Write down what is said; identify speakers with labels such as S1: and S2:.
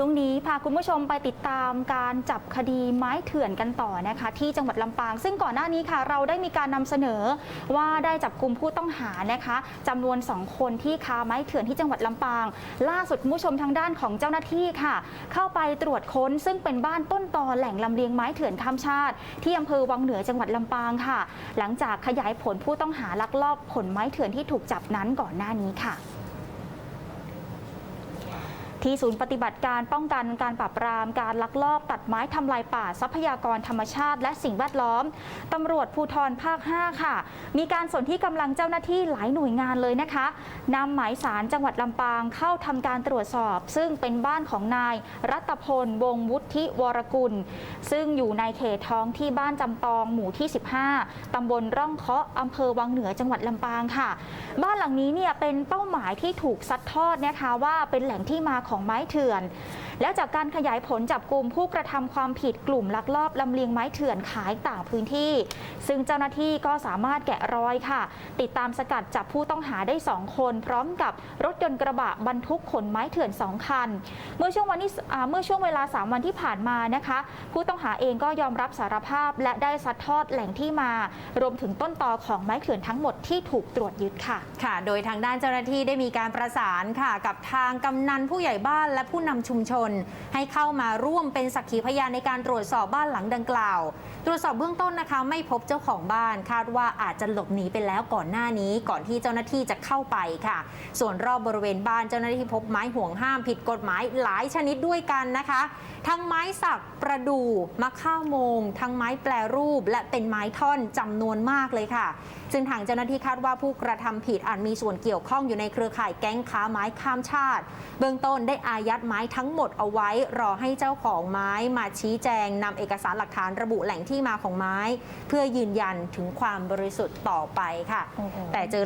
S1: ช่วงนี้พาคุณผู้ชมไปติดตามการจับคดีไม้เถื่อนกันต่อนะคะ ที่จังหวัดลำปาง ซึ่งก่อนหน้านี้ค่ะ เราได้มีการนำเสนอว่าได้จับกลุ่มผู้ต้องหานะคะจำนวน 2 คนที่ค้าไม้เถื่อนที่จังหวัดลำปาง ล่าสุดคุณผู้ชมทางด้านของเจ้าหน้าที่ค่ะ เข้าไปตรวจค้นซึ่งเป็นบ้านต้นตอแหล่งลำเลียงไม้เถื่อนข้ามชาติ ที่อำเภอวังเหนือจังหวัดลำปางค่ะ หลังจากขยายผลผู้ต้องหาลักลอบขนไม้เถื่อนที่ถูกจับนั้นก่อนหน้านี้ค่ะ ที่ศูนย์ปฏิบัติการป้องกันการปราบปรามการลักลอบตัดไม้ทำลายป่าทรัพยากรธรรมชาติ และสิ่งแวดล้อมตำรวจภูธรภาค 5 ค่ะ มีการสนที่กำลังเจ้าหน้าที่หลายหน่วยงานเลยนะคะนำหมายสารจังหวัดลำปางเข้าทำการตรวจสอบ ซึ่งเป็นบ้านของนาย รัตพล วงศ์วุฒิวรกุล ซึ่งอยู่ในเขตท้องที่บ้านจำปองหมู่ที่ 15 ตำบลร่องเคาะอำเภอวังเหนือจังหวัดลำปางค่ะ บ้านหลังนี้เนี่ยเป็นเป้าหมายที่ถูกซัดทอดนะคะว่าเป็นแหล่งที่มาของไม้เถื่อน แล้วจากการขยายผลจับกลุ่มผู้กระทำความผิดกลุ่มลักลอบลำเลียงไม้เถื่อนขายต่างพื้นที่ ซึ่งเจ้าหน้าที่ก็สามารถแกะรอยค่ะ ติดตามสกัดจับผู้ต้องหาได้ 2 คน พร้อมกับรถยนต์กระบะบรรทุกขนไม้เถื่อน 2 คัน เมื่อช่วงวันที่เมื่อช่วงเวลา 3 วันที่ผ่านมานะคะ ผู้ต้องหาเองก็ยอมรับสารภาพและได้ซัดทอดแหล่งที่มา รวมถึงต้นตอของไม้เถื่อนทั้งหมดที่ถูกตรวจยึดค่ะ
S2: ค่ะ โดยทางด้านเจ้าหน้าที่ได้มีการประสานค่ะ กับทางกำนันผู้ใหญ่บ้านและผู้นำชุมชน ให้เข้ามาร่วมเป็นสักขีพยานในการตรวจสอบบ้านหลังดังกล่าว ตรวจสอบเบื้องต้นนะคะ ไม่พบเจ้าของบ้าน คาดว่าอาจจะหลบหนีไปแล้วก่อนหน้านี้ ก่อนที่เจ้าหน้าที่จะเข้าไปค่ะ ส่วนรอบบริเวณบ้านเจ้าหน้าที่พบไม้ห่วงห้ามผิดกฎหมายหลายชนิดด้วยกันนะคะ ทั้งไม้สักประดู่มะข้าวโมง ทั้งไม้แปรรูป และเป็นไม้ท่อนจำนวนมากเลยค่ะ ซึ่งทางเจ้าหน้าที่คาดว่าผู้กระทำผิดอาจมีส่วนเกี่ยวข้องอยู่ในเครือข่ายแก๊งค้าไม้ข้ามชาติ เบื้องต้นได้อายัดไม้ทั้งหมดเอาไว้ รอให้เจ้าของไม้มาชี้แจงนำเอกสารหลักฐานระบุแหล่งที่มาของไม้ เพื่อยืนยันถึงความบริสุทธิ์ต่อไปค่ะ
S1: โอ้โห
S2: แต่เจอ